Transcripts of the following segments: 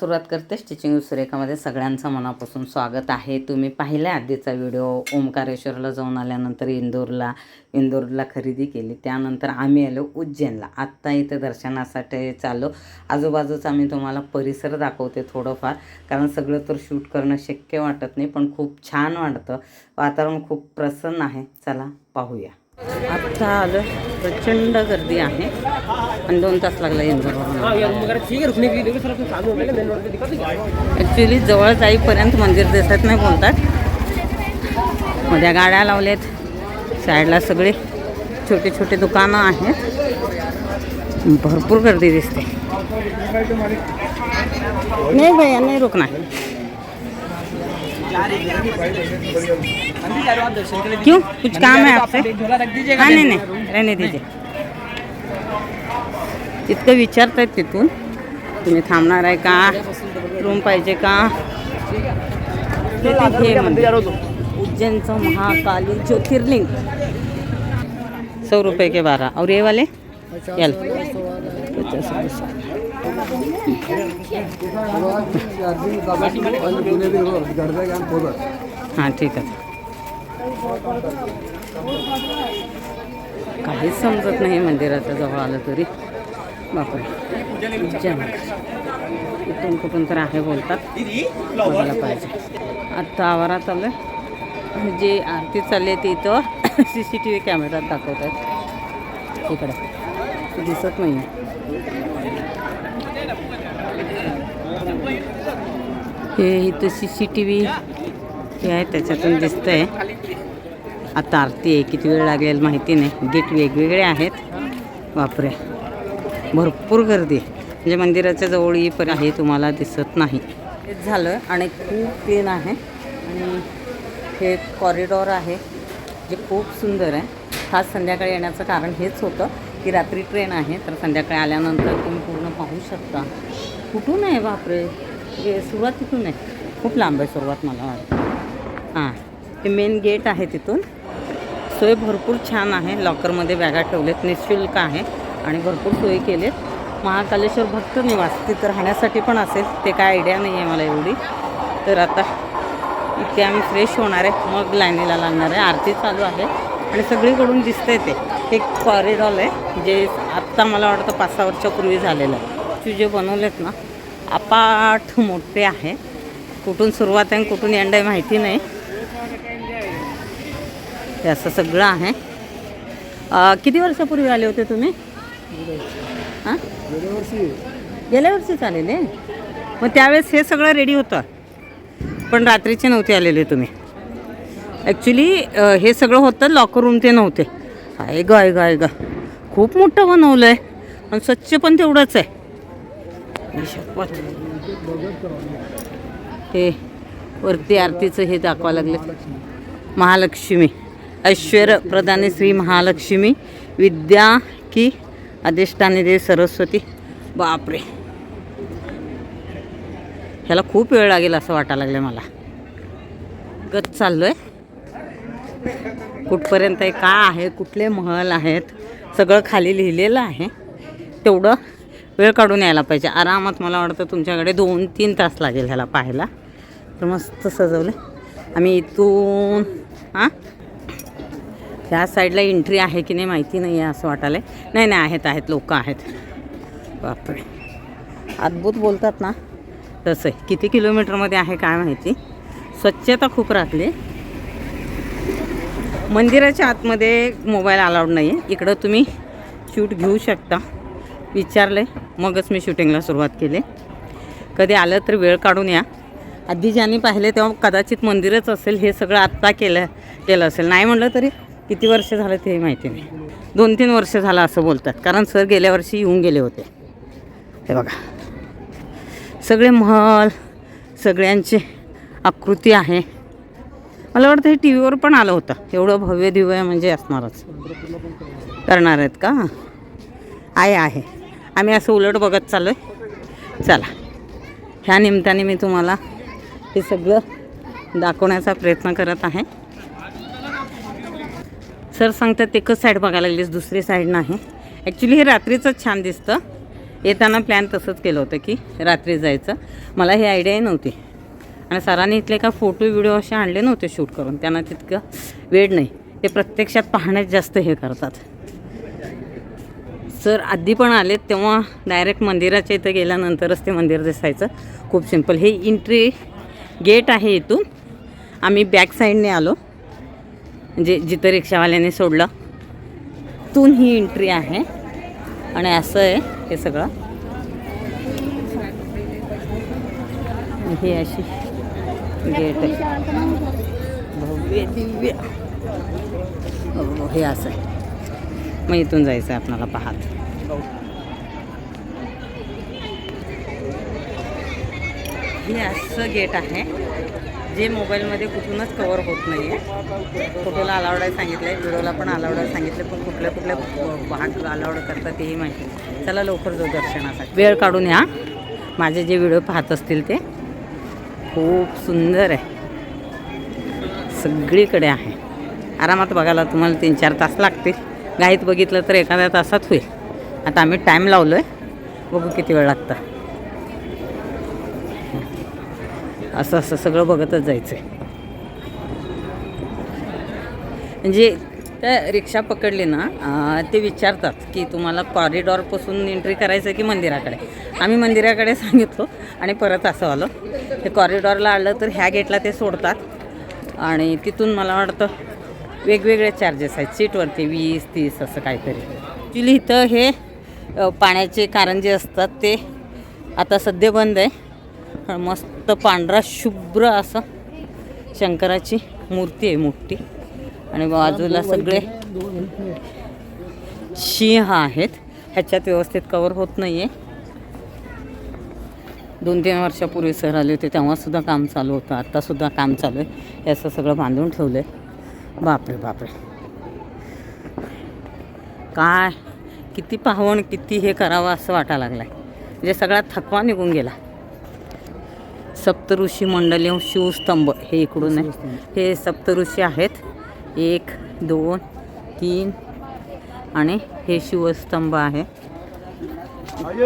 सुरुवात करते स्टिचिंग सुरेखामध्ये सगळ्यांचं मनापासून स्वागत आहे. तुम्ही पाहिला आधीचा व्हिडिओ ओंकारेश्वरला जाऊन आल्यानंतर इंदोरला इंदोरला खरेदी केली. त्यानंतर आम्ही आलो उज्जैनला. आत्ता इथे दर्शनासाठी चाललो. आजूबाजूचा आम्ही तुम्हाला परिसर दाखवते थोडंफार. कारण सगळं तर शूट करणं शक्य वाटत नाही पण खूप छान वाटतं. वातावरण खूप प्रसन्न आहे. चला पाहूया. आत्ता आलं प्रचंड गर्दी आहे. आणि दोन तास लागला इंदोरवरून ठीक ॲक्च्युली जवळ जाईपर्यंत मंदिर दिसत नाही बोलतात. मध्ये गाड्या लावलेत साईडला सगळे छोटे छोटे दुकानं आहेत. भरपूर गर्दी दिसते. नाही भैया नाही रुकणार. क्यों? कुछ काम है आपसे? हाँ नाही नाही रहने दीजिए। इतकं विचारतायत तिथून तुम्ही थांबणार आहे का रूम पाहिजे का तिथे हे मंदिर. उज्जैनचं महाकाली ज्योतिर्लिंग। सौ रुपये के बारह। और ये वाले? यल पचास हां ठीक आहे. काहीच समजत नाही मंदिराच्या जवळ आलं तरी. बापरे. इथून कुठून तर आहे बोलतात. बघायला पाहिजे. आत्ता आवारात आलं जे आरती चालली आहे ती इथं सी सी टी व्ही कॅमेऱ्यात दाखवत आहेत. इकडे. दिसत नाही हे इथं सी सी टी व्ही हे आहे त्याच्यातून दिसतंय. आता आरती आहे किती वेळ लागेल माहिती नाही. गेट वेगवेगळे आहेत. बापरे. भरपूर गर्दी आहे. म्हणजे मंदिराच्या जवळ पण आहे तुम्हाला दिसत नाही. तेच झालं आणि खूप पेन आहे. आणि हे कॉरिडॉर आहे जे खूप सुंदर आहे. खास संध्याकाळी येण्याचं कारण हेच होतं की रात्री ट्रेन आहे तर संध्याकाळी आल्यानंतर तुम्ही पूर्ण पाहू शकता. कुठून आहे बापरे? हे सुरुवात तिथून आहे. खूप लांब आहे सुरुवात मला वाटतं. हां ते मेन गेट आहे तिथून. सोय भरपूर छान आहे. लॉकरमध्ये बॅगा ठेवलेत. निशुल्क आहे. आणि भरपूर सोयी केलेत. महाकालेश्वर भक्त निवास तिथं राहण्यासाठी पण असेल. ते काय आयडिया नाही आहे मला एवढी. तर आता इथे आम्ही फ्रेश होणार आहे. मग लाईनीला लागणार आहे. आरती चालू आहे. आणि सगळीकडून दिसतंय ते. एक कॉरिडॉर आहे. जे आत्ता मला वाटतं पाच सहा वर्षापूर्वी झालेलं आहे. ते जे बनवलेत ना? अपाठ मोठे आहे. कुठून सुरुवात आहे आणि कुठून एंड आहे माहिती नाही. हे असं सगळं आहे. किती वर्षापूर्वी आले होते तुम्ही? हां? गेल्या वर्षी आलेले मग त्यावेळेस हे सगळं रेडी होतं. पण रात्रीचे नव्हते आलेले तुम्ही. ॲक्च्युली हे सगळं होतं लॉकर रूम ते नव्हते. आहे ग आहे ग आहे ग. खूप मोठं बनवलं आहे आणि स्वच्छ पण तेवढंच आहे. शपथ हे वरती आरतीचं हे दाखवा लागलं. महालक्ष्मी. ऐश्वर प्रदाने श्री महालक्ष्मी विद्या की अधिष्ठाने देव सरस्वती. बापरे. ह्याला खूप वेळ लागेल असं वाटायला लागलं मला. गत चाललो आहे कुठपर्यंत आहे का आहे कुठले महल आहेत सगळं खाली लिहिलेलं आहे. तेवढं वेळ काढून यायला पाहिजे. आरामात मला वाटतं तुमच्याकडे दोन तीन तास लागेल ह्याला पाहायला. तर मस्त सजवलं. आम्ही इथून हां? ह्या साईडला एंट्री आहे की नाही माहिती नाही आहे असं वाटायला नाही नाही आहेत आहेत लोक आहेत. बापरे. अद्भुत बोलतात ना. तसं आहे किती किलोमीटरमध्ये आहे काय माहिती. स्वच्छता खूप राखली मंदिराच्या आतमध्ये मोबाईल अलाउड नाही आहे इकडं तुम्ही शूट घेऊ शकता. विचारले मगच मी शूटिंगला सुरुवात केली. कधी आलं तर वेळ काढून या. आधी ज्यांनी पाहिले तेव्हा कदाचित मंदिरच असेल हे सगळं आत्ता केलं केलं असेल. नाही म्हटलं तरी किती वर्ष झालं ते माहिती नाही. दोन तीन वर्ष झालं असं बोलतात. कारण सर गेल्या वर्षी येऊन गेले होते. हे बघा. सगळे महल सगळ्यांची आकृती आहे. मला वाटतं हे टी व्हीवर पण आलं होतं. एवढं भव्य दिव्य म्हणजे असणारच. करणार आहेत का? आहे आहे. आम्ही असं उलट बघत चाललो आहे चला. ह्या निमित्ताने मी तुम्हाला हे सगळं दाखवण्याचा प्रयत्न करत आहे. सर सांगतात एकच साईड बघायला लागलीस दुसरी साईड नाही. ॲक्च्युली हे रात्रीचंच छान दिसतं. येताना प्लॅन तसंच केलं होतं की रात्री जायचं. मला ही आयडियाही नव्हती. आणि सरांनी इथले का फोटो व्हिडिओ असे आणले नव्हते शूट करून. त्यांना तितकं वेळ नाही. ते प्रत्यक्षात पाहण्यात जास्त हे करतात. सर आधी पण आलेत तेव्हा डायरेक्ट मंदिराच्या इथं गेल्यानंतरच ते मंदिर दिसायचं. खूप सिंपल हे एंट्री गेट आहे इथून. आम्ही बॅक साईडने आलो. म्हणजे जिथं रिक्षावाल्याने सोडलं. तून ही एंट्री आहे. आणि असं आहे हे सगळं. ही अशी गेट आहे. भव्य दिव्य. हो, हो, हे असं आहे. मग इथून जायचं आहे आपणाला पाहत. हे असं गेट आहे जे मोबाईलमध्ये कुठूनच कवर होत नाही आहे फोटोला अलाउड आहे सांगितलं आहे व्हिडिओला पण अलाउड आहे सांगितलं पण कुठल्या कुठल्या भाग अलाउड करतात तेही माहिती चला लवकर जाऊ दर्शनासाठी. वेळ काढून या. माझे जे व्हिडिओ पाहत असतील ते खूप सुंदर आहे. सगळीकडे आहे. आरामात बघायला तुम्हाला तीन चार तास लागतील. घाईत बघितलं तर एखाद्या तासात होईल. आता आम्ही टाईम लावलो आहे बघू किती वेळ लागतं. असं असं सगळं बघतच जायचं आहे म्हणजे त्या रिक्षा पकडली ना ते विचारतात की तुम्हाला कॉरिडॉरपासून एंट्री करायचं की मंदिराकडे? आम्ही मंदिराकडे सांगितलो आणि परत असं आलो. ते कॉरिडॉरला आलं तर ह्या गेटला ते सोडतात. आणि तिथून मला वाटतं वेगवेगळे चार्जेस आहेत. सीटवरती वीस तीस असं काहीतरी. ॲक्च्युली इथं हे पाण्याचे कारंजे असतात ते आता सध्या बंद आहे. मस्त पांढरा शुभ्र असं शंकराची मूर्ती आहे मोठी. आणि बाजूला सगळे सिंह आहेत. ह्याच्यात व्यवस्थित कवर होत नाही आहे दोन तीन वर्षापूर्वी सर आले होते तेव्हासुद्धा काम चालू होतं. आत्तासुद्धा काम चालू आहे. असं सगळं बांधून ठेवलं आहे बापरे बापरे. काय किती पाहवण किती हे करावं असं वाटायला लागलं आहे म्हणजे सगळा थकवा निघून गेला. सप्तऋषी मंडलीय शिवस्तंभ हे इकडून आहे. हे सप्तऋषी आहेत. एक दोन तीन आणि हे शिवस्तंभ आहे.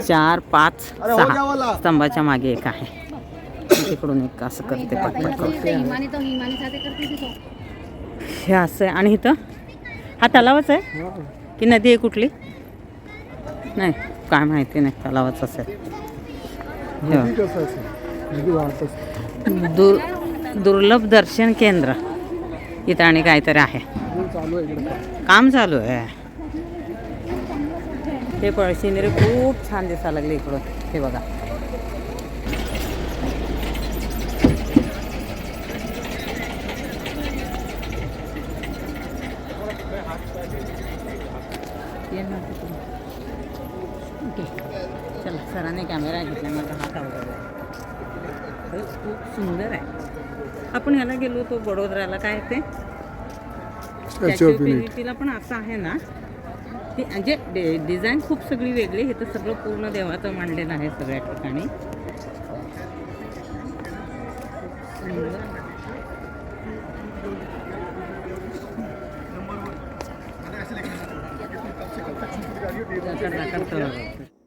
चार पाच सहा. स्तंभाच्या मागे एक आहे. तिकडून एक असं करते हे असं आहे. आणि इथं? हा तलावच आहे? की नदी आहे कुठली? नाही काय माहिती नाही. तलावच असेल. दुर दुर्लभ दर्शन केंद्र. इथं आणि काहीतरी आहे. काम चालू आहे हे पळशिनेरी खूप छान दिसायला लागले इकडून. हे बघा ये ना तिकडून. ओके. चला सरांनी कॅमेरा घेतला माझा हात अवघडला खरंच खूप सुंदर आहे. आपण ह्याला गेलो होतो वडोदराला काय ते? युनिटीला पण असं आहे ना? ती म्हणजे डे डिझाईन खूप सगळी वेगळी हे तर सगळं पूर्ण देवाचं मांडलेलं आहे सगळ्या ठिकाणी. सुंदर.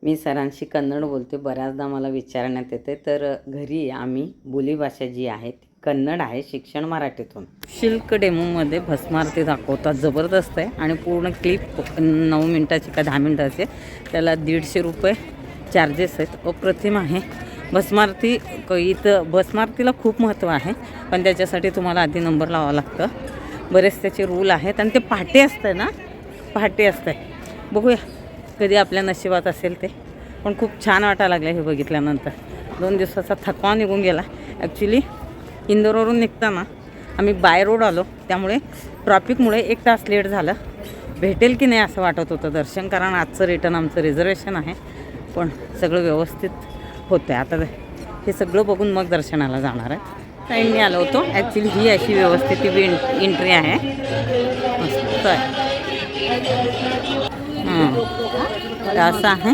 मी सरांशी कन्नड बोलते बऱ्याचदा मला विचारण्यात येते. तर घरी आम्ही बोलीभाषा जी आहे ती कन्नड आहे शिक्षण मराठीतून. शिल्क डेमोमध्ये भस्मारती दाखवतात जबरदस्त आहे. आणि पूर्ण क्लिप नऊ मिनटाची का दहा मिनटाची त्याला दीडशे रुपये चार्जेस आहेत. अप्रतिम आहे. भस्मारती क- इथं भस्मारतीला खूप महत्त्व आहे. पण त्याच्यासाठी तुम्हाला आधी नंबर लावावा लागतं. बरेच त्याचे रूल आहेत. आणि ते पहाटे असतं ना? पहाटे असतं बघूया. कधी आपल्या नशिबात असेल ते. पण खूप छान वाटायला लागलं हे बघितल्यानंतर. दोन दिवसाचा थकवा निघून गेला. ॲक्च्युली इंदोरवरून निघताना आम्ही बाय रोड आलो. त्यामुळे ट्रॉफिकमुळे एक तास लेट झालं. भेटेल की नाही असं वाटत होतं दर्शन कारण आजचं रिटर्न आमचं रिझर्वेशन आहे. पण सगळं व्यवस्थित होतं आहे आता हे सगळं बघून मग दर्शनाला जाणार आहे. टाईमने आलो होतो. ॲक्च्युली ही अशी व्यवस्थित ती एंट्री आहे. मस्त आहे. हं. तर असं आहे.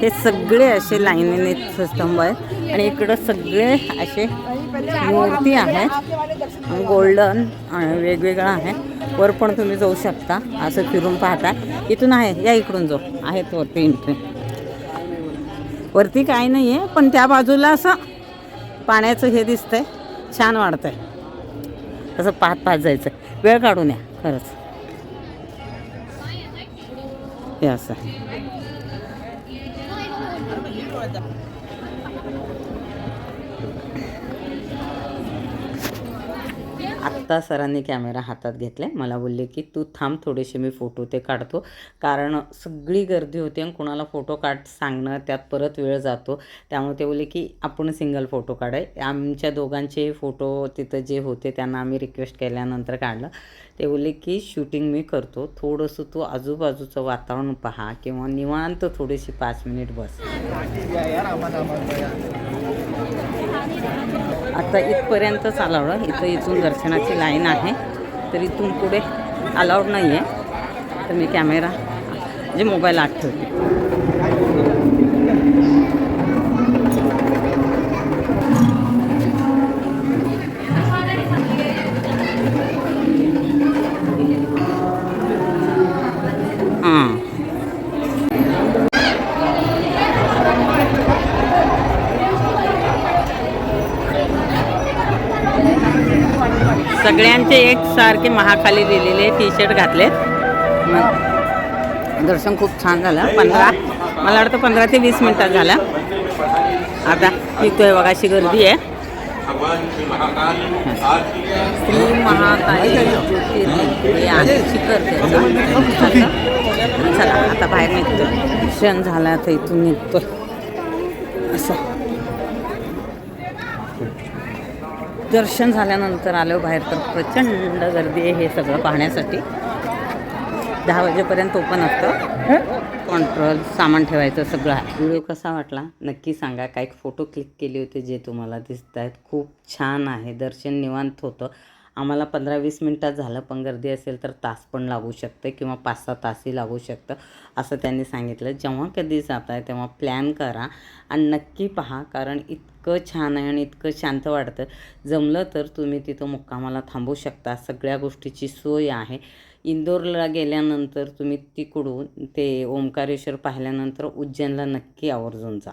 हे सगळे असे लाईनीने स्तंभ आहेत. आणि इकडं सगळे असे मूर्ती आहेत. गोल्डन वेगवेगळं आहे. वर पण तुम्ही जाऊ शकता. असं फिरून पाहता. इथून आहे. या इकडून जाऊ. आहेत वरती एंट्री वरती काही नाही आहे पण त्या बाजूला असं पाण्याचं हे दिसतंय. छान वाढतंय. असं पाहत पाहत जायचं वेळ काढून या. खरंच. हे असं olacak. आता सरांनी कॅमेरा हातात घेतला आहे मला बोलले की तू थांब थोडेसे मी फोटो ते काढतो. कारण सगळी गर्दी होती आणि कुणाला फोटो काढ सांगणं त्यात परत वेळ जातो. त्यामुळे ते बोलले की आपण सिंगल फोटो काढाय आमच्या दोघांचे फोटो तिथं जे होते त्यांना आम्ही रिक्वेस्ट केल्यानंतर काढलं. ते बोलले की शूटिंग मी करतो. थोडंसं तू आजूबाजूचं वातावरण पहा किंवा निवांत थोडीशी पाच मिनिट बस. आता इथपर्यंतच अलावड इथं इथून दर्शनाची लाईन आहे. तर इथून पुढे अलाउड नाही आहे तर मी कॅमेरा म्हणजे मोबाईल आत सगळ्यांचे एक सारखे महाखाली लिहिलेले टी शर्ट घातलेत दर्शन खूप छान झालं. पंधरा मला वाटतं पंधरा ते वीस मिनटात झालं. आता निघतोय बघा अशी गर्दी आहे. श्री महाकाली आहे शिखर चला. आता बाहेर निघतो क्षण झाला आता इथून निघतोय. असं. दर्शन झाल्यानंतर आलो बाहेर तर प्रचंड गर्दी आहे हे सगळं पाहण्यासाठी. दहा वाजेपर्यंत ओपन असतं. कंट्रोल सामान ठेवायचं सगळं. व्हिडिओ कसा वाटला? नक्की सांगा. काही फोटो क्लिक केले होते जे तुम्हाला दिसत आहेत खूप छान आहे. दर्शन निवांत होतं. आम्हाला पंधरा वीस मिनटात झालं. पण गर्दी असेल तर तास पण लागू शकतं किंवा पाच सहा तासही लागू शकतं असं त्यांनी सांगितलं. जेव्हा कधी जात आहे तेव्हा प्लॅन करा आणि नक्की पहा कारण इतकं छान आहे आणि इतकं शांत वाटतं. जमलं तर तुम्ही तिथं मुक्कामाला थांबू शकता. सगळ्या गोष्टीची सोय आहे. इंदोरला गेल्यानंतर तुम्ही तिकडून ते ओंकारेश्वर पाहिल्यानंतर उज्जैनला नक्की आवर्जून जा.